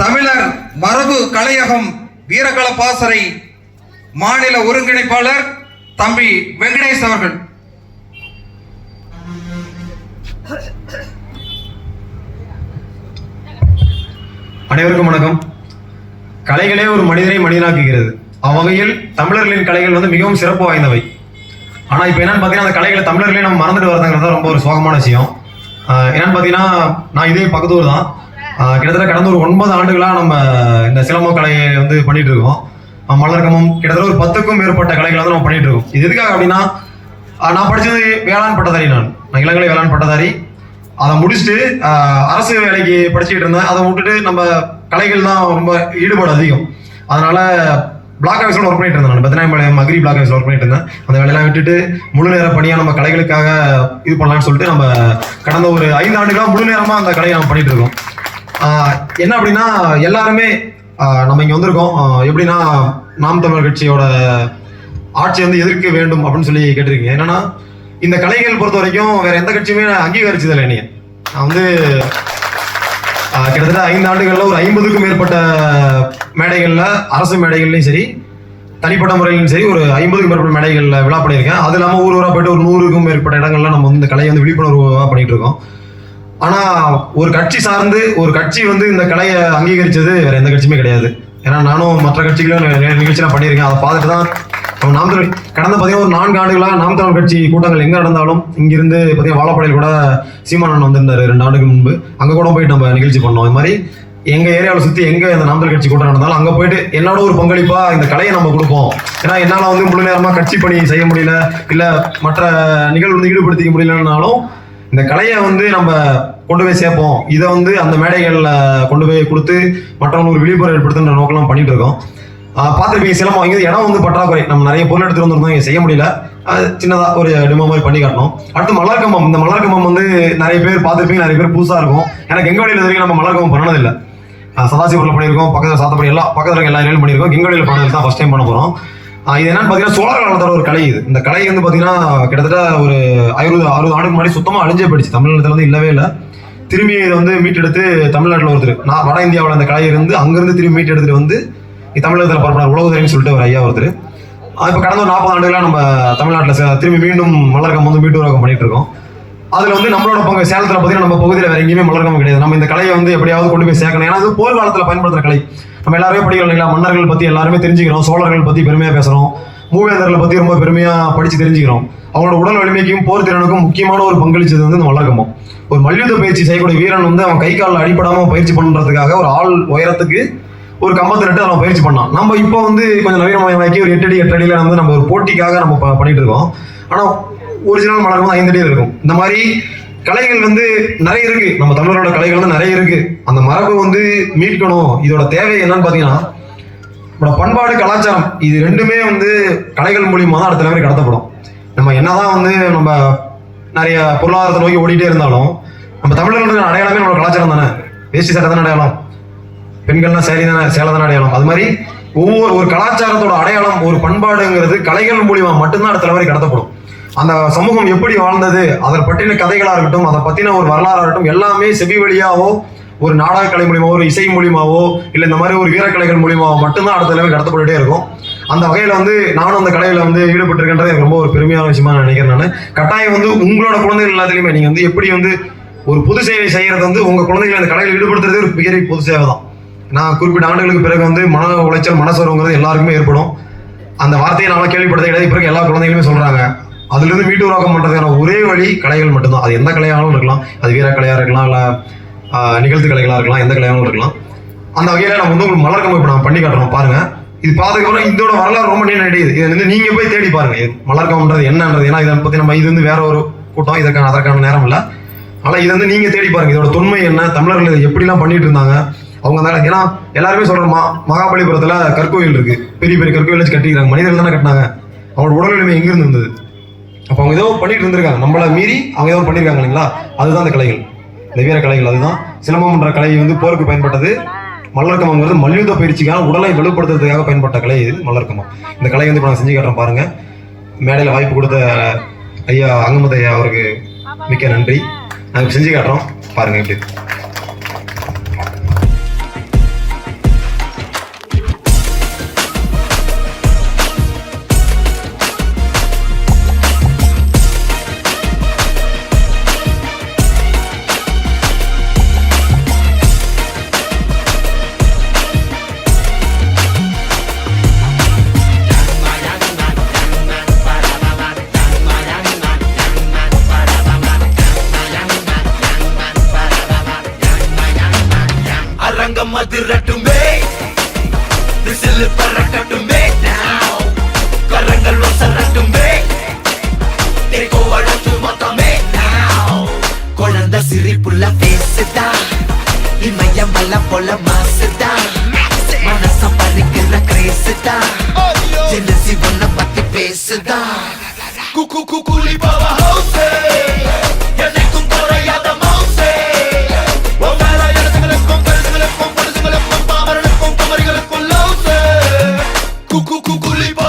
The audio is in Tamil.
தமிழர் மரபு கலையகம் வீரகல பாசறை மாநில ஒருங்கிணைப்பாளர் தம்பி வெங்கடேஷ் அவர்கள். அனைவருக்கும் வணக்கம். கலைகளே ஒரு மனிதனை மனிதனாக்குகிறது. அவ்வகையில் தமிழர்களின் கலைகள் வந்து மிகவும் சிறப்பு வாய்ந்தவை. ஆனால் இப்போ என்னன்னு பார்த்தீங்கன்னா அந்த கலைகளை தமிழர்களே நம்ம மறந்துட்டு வரதுங்கிறது தான் ரொம்ப ஒரு சோகமான விஷயம். என்னன்னு பார்த்தீங்கன்னா நான் இதே பக்கத்தூர் தான். கிட்டத்தட்ட கடந்த ஒரு ஒன்பது ஆண்டுகளாக நம்ம இந்த சிலம்ப கலையை வந்து பண்ணிட்டு இருக்கோம் மலர்கமம் கிட்டத்தட்ட ஒரு பத்துக்கும் மேற்பட்ட கலைகளை வந்து நம்ம பண்ணிட்டு இருக்கோம் இது எதுக்காக அப்படின்னா நான் படித்தது வேளாண் பட்டதாரி நான். நான் இளங்கலை வேளாண் பட்டதாரி. அதை முடிச்சுட்டு அரசு வேலைக்கு படிச்சுக்கிட்டு இருந்தேன். அதை விட்டுட்டு நம்ம கலைகள் தான் ரொம்ப ஈடுபாடு அதிகம். அதனால பிளாக் ஆஃபீஸில் ஒர்க் பண்ணிட்டு இருந்தேன் நான். பத்தினாயம்பாளையம் அக்ரி பிளாக் ஆஃபீஸில் ஒர்க் பண்ணிட்டு இருந்தேன். அந்த வேலையெல்லாம் விட்டுட்டு முழு நேர பணியாக நம்ம கலைகளுக்காக இது பண்ணலாம்னு சொல்லிட்டு நம்ம கடந்த ஒரு ஐந்து ஆண்டுகளாக முழு நேரமாக அந்த கலையை நம்ம பண்ணிட்டு இருக்கோம். என்ன அப்படின்னா எல்லாருமே நம்ம இங்கே வந்திருக்கோம். எப்படின்னா நாம் தமிழர் கட்சியோட ஆட்சி வந்து எதிர்க்க வேண்டும் அப்படின்னு சொல்லி கேட்டிருக்கீங்க. என்னன்னா இந்த கலைகள் பொறுத்த வரைக்கும் வேற எந்த கட்சியுமே அங்கீகரிச்சதில்லை நீங்க நான் வந்து கிட்டத்தட்ட ஐந்து ஆண்டுகளில் ஒரு ஐம்பதுக்கும் மேற்பட்ட மேடைகளில் அரசு மேடைகள்லையும் சரி தனிப்பட்ட முறையிலும் சரி ஒரு ஐம்பதுக்கும் மேற்பட்ட மேடைகளில் விழா பண்ணியிருக்கேன். அது இல்லாமல் ஊர் ஊராக போயிட்டு ஒரு நூறுக்கும் மேற்பட்ட இடங்கள்ல நம்ம வந்து இந்த கலையை வந்து விழிப்புணர்வாக பண்ணிட்டு இருக்கோம். ஆனா ஒரு கட்சி சார்ந்து ஒரு கட்சி வந்து இந்த கலையை அங்கீகரிச்சது வேற எந்த கட்சியுமே கிடையாது. ஏன்னா நானும் மற்ற கட்சிகளும் நிறைய நிகழ்ச்சியெல்லாம் பண்ணியிருக்கேன். அதை பார்த்துட்டு தான் நாம் தமிழ் கடந்த பார்த்தீங்கன்னா ஒரு நான்கு ஆண்டுகளாக நாம் தமிழ் கட்சி கூட்டங்கள் எங்கே நடந்தாலும் இங்கிருந்து பார்த்தீங்கன்னா வாழப்பாளையில் கூட சீமானன் வந்திருந்தாரு ரெண்டு ஆண்டுக்கு முன்பு. அங்கே கூட போயிட்டு நம்ம நிகழ்ச்சி பண்ணோம். இது மாதிரி எங்கள் ஏரியாவில் சுற்றி எங்கே இந்த நாம் தமிழ் கட்சி கூட்டம் நடந்தாலும் அங்கே போயிட்டு என்னோட ஒரு பங்களிப்பாக இந்த கலையை நம்ம கொடுப்போம். ஏன்னா என்னால் வந்து முழு நேரமாக கட்சி பணி செய்ய முடியல இல்லை மற்ற நிகழ்வு வந்து ஈடுபடுத்திக்க முடியலனாலும் இந்த கலையை வந்து நம்ம கொண்டு போய் சேர்ப்போம். இதை வந்து அந்த மேடைகளில் கொண்டு போய் கொடுத்து மற்றவங்களுக்கு ஒரு விழிப்புணர்வு ஏற்படுத்துன்ற நோக்கெல்லாம் பண்ணிட்டு இருக்கோம். பார்த்துருப்பீங்க பார்த்திருப்பீங்க சிலம்பம் இங்கே இடம் வந்து பற்றாக்குறை. நம்ம நிறைய பொருள் எடுத்துகிட்டு வந்திருந்தோம் இங்கே செய்ய முடியல. அது சின்னதாக ஒரு டெமோ மாதிரி பண்ணி காட்டணும் அடுத்து மலர்க்கம்பம் இந்த மலர்கம்பம் வந்து நிறைய பேர் பார்த்துருப்பீங்க நிறைய பேர் புதுசாக இருக்கும். எனக்கு எங்கள் வழியில் வரைக்கும் நம்ம மலர்கம்பம் பண்ணதில்லை. சதாசிபுரில் பண்ணியிருக்கோம் பக்கத்தில் சாத்தப்படி எல்லாம் பக்கத்தில் எல்லா ஏரியாலும் பண்ணியிருக்கோம். கெங்கடியில் பண்ணது தான் ஃபஸ்ட் டைம் பண்ண போகிறோம் இது என்னன்னு பார்த்தீங்கன்னா சோழர் காலத்தோட ஒரு கலை இது. இந்த கலை வந்து பாத்தீங்கன்னா கிட்டத்தட்ட ஒரு அறுபது அறுபது ஆண்டுக்கு முன்னாடி சுத்தமாக அழிஞ்சே போயிடுச்சு. தமிழ்நாட்டில் வந்து இல்லவே இல்லை. திரும்பி இதை வந்து மீட்டெடுத்து தமிழ்நாட்டில் ஒருத்தர் நான் வட இந்தியாவில் அந்த கலை இருந்து அங்கிருந்து திரும்பி மீட்டு எடுத்துட்டு வந்து தமிழகத்தில் பரப்பினார் உலகத்துறைன்னு சொல்லிட்டு ஒரு ஐயா ஒருத்தர். இப்போ கடந்த ஒரு நாற்பது ஆண்டுகளாக நம்ம தமிழ்நாட்டில் திரும்பி மீண்டும் மலர்கம் வந்து மீட்டு உருவாக்கம் பண்ணிட்டு இருக்கோம். அதில் வந்து நம்மளோட பங்கு சேலத்தில் பார்த்தீங்கன்னா நம்ம பகுதியில் வேறு எங்கேயுமே மலர்கம் கிடையாது. நம்ம இந்த கலையை வந்து எப்படியாவது கொண்டு போய் சேர்க்கணும். ஏன்னா அது போர் காலத்தில் பயன்படுத்துற கலை. நம்ம எல்லாருமே படிக்கிறோம் இல்லைங்களா? மன்னர்கள் பற்றி எல்லாருமே தெரிஞ்சுக்கிறோம். சோழர்கள் பற்றி பெருமையாக பேசுகிறோம் மூவேந்தர்களை பற்றி ரொம்ப பெருமையாக படித்து தெரிஞ்சுக்கிறோம். அவங்களோட உடல் வலிமைக்கும் போர் திறனுக்கும் முக்கியமான ஒரு பங்களிச்சது வந்து இந்த மலர்கம்பம் ஒரு மல்யுத்த பயிற்சி செய்யக்கூடிய வீரன் வந்து அவன் கை காலில் அடிப்படாமல் பயிற்சி பண்ணுறதுக்காக ஒரு ஆள் உயரத்துக்கு ஒரு கம்பத்தை நட்டு அவன் பயிற்சி பண்ணான். நம்ம இப்போ வந்து கொஞ்சம் நவீனமயமாக்கி ஒரு எட்டடி எட்டடியில் வந்து நம்ம ஒரு போட்டிக்காக நம்ம ப- பண்ணிட்டு இருக்கோம். ஆனால் ஒரிஜினல் மலர் வந்து ஐந்து அடியில் இருக்கும். இந்த மாதிரி கலைகள் வந்து நிறைய இருக்கு. நம்ம தமிழரோட கலைகள் வந்து நிறைய இருக்கு. அந்த மரபு வந்து மீட்கணும். இதோட தேவை என்னன்னு பாத்தீங்கன்னா நம்மளோட பண்பாடு கலாச்சாரம் இது ரெண்டுமே வந்து கலைகள் மூலியமா தான் அடுத்த மாதிரி கடத்தப்படும். நம்ம என்னதான் வந்து நம்ம நிறைய பொருளாதாரத்தை நோக்கி ஓடிட்டே இருந்தாலும் நம்ம தமிழர்களோட அடையாளமே நம்மளோட கலாச்சாரம் தானே? வேஷ்டி சட்டை தானே அடையாளம்? பெண்கள்லாம் சேரி தானே சேலை தானே அடையாளம்? அது மாதிரி ஒவ்வொரு ஒரு கலாச்சாரத்தோட அடையாளம் ஒரு பண்பாடுங்கிறது கலைகள் மூலியமா மட்டும்தான் அடுத்த தலைமுறை கடத்தப்படும். அந்த சமூகம் எப்படி வாழ்ந்தது அதை பற்றின கதைகளாக இருக்கட்டும் அதை பற்றின ஒரு வரலாறாக இருக்கட்டும் எல்லாமே செவி வழியாவோ ஒரு நாடகக்கலை கலை மூலியமாவோ ஒரு இசை மூலியமாவோ இல்லை இந்த மாதிரி ஒரு வீரக்கலைகள் மூலியமாவோ மட்டும்தான் அடுத்த லெவல் நடத்தப்பட்டுட்டே இருக்கும். அந்த வகையில் வந்து நானும் அந்த கடையில் வந்து ஈடுபட்டிருக்கின்றது எனக்கு ரொம்ப ஒரு பெருமையான விஷயமா நினைக்கிறேன் நான். கட்டாயம் வந்து உங்களோட குழந்தைகள் எல்லாத்துலேயுமே நீங்கள் வந்து எப்படி வந்து ஒரு பொது சேவை செய்கிறது வந்து உங்கள் குழந்தைகளை அந்த கலையில் ஈடுபடுத்துறதே ஒரு பெரிய பொது சேவை தான். நான் குறிப்பிட்ட ஆண்டுகளுக்கு பிறகு வந்து மன உளைச்சல் மனசோர்வுங்கிறது எல்லாருக்குமே ஏற்படும். அந்த வார்த்தையை நான் கேள்விப்படுத்த இடையே பிறகு எல்லா குழந்தைகளுமே சொல்கிறாங்க அதுல இருந்து மீட்டு உருவாக்கம் பண்றதுக்கான ஒரே வழி கலைகள் மட்டும்தான். அது எந்த கலையாலும் இருக்கலாம். அது வீரக்கலையாக இருக்கலாம் இல்ல நிகழ்த்து கலைகளா இருக்கலாம் எந்த கலையாலும் இருக்கலாம். அந்த வகையில நம்ம வந்து உங்களுக்கு மலர்கம் இப்போ நான் பண்ணி காட்டுறோம். பாருங்க. இது பார்த்ததுக்கப்புறம் இதோட வரலாறு ரொம்ப நீண்ட நடிகுது இது வந்து நீங்க போய் தேடி பாருங்க. இது மலர்கம்ன்றது என்னன்றது. ஏன்னா இதை பத்தி நம்ம இது வந்து வேற ஒரு கூட்டம். இதற்கான அதற்கான நேரம் இல்லை. ஆனா இது வந்து நீங்க தேடி பாருங்க. இதோட தொன்மை என்ன தமிழர்கள் இதை எப்படிலாம் பண்ணிட்டு இருந்தாங்க. அவங்க அந்த ஏன்னா எல்லாருமே சொல்றோம் மா மகாபலிபுரத்துல கற்கோயில் இருக்கு. பெரிய பெரிய கற்கோயில் வச்சு கட்டிக்கிறாங்க. மனிதர்கள் தானே கட்டினாங்க. அவங்களோட உடல் வலிமை எங்கிருந்து இருந்தது அப்போ அவங்க ஏதோ பண்ணிட்டு இருந்திருக்காங்க. நம்மள மீறி அவங்க ஏதோ பண்ணியிருக்காங்க இல்லைங்களா? அதுதான் அந்த கலைகள். இந்த வீர கலைகள் அதுதான். சிலம்பம்ன்ற கலை வந்து போருக்கு பயன்பட்டது. மல்லர்க்கமங்கிறது மல்யுத்த பயிற்சிக்கான உடலை வலுப்படுத்துறதுக்காக பயன்பட்ட கலை இது மல்லர்க்கமம் இந்த கலை வந்து இப்போ நான் செஞ்சு காட்டுறேன் பாருங்க. மேடையில் வாய்ப்பு கொடுத்த ஐயா அங்கமது ஐயா அவருக்கு மிக்க நன்றி. நாங்கள் செஞ்சு காட்டுறோம். பாருங்க எப்படி ரங்கம் அதிரட்டுமே விசில் பறக்கட்டுமே கரங்கள் வசரட்டுமே தேக்கோ அழைத்து மொத்தமே. குழந்த சிரிப்புள்ள பேசுதா. இமயம் வல்ல போல மாசுதா. மனசம் பறிக்கிற கிரேசுதா. ஜெனசி ஒன்ன பத்தி பேசுதா. குக்கு குக்குலி பாவா ஹவுசே tulipa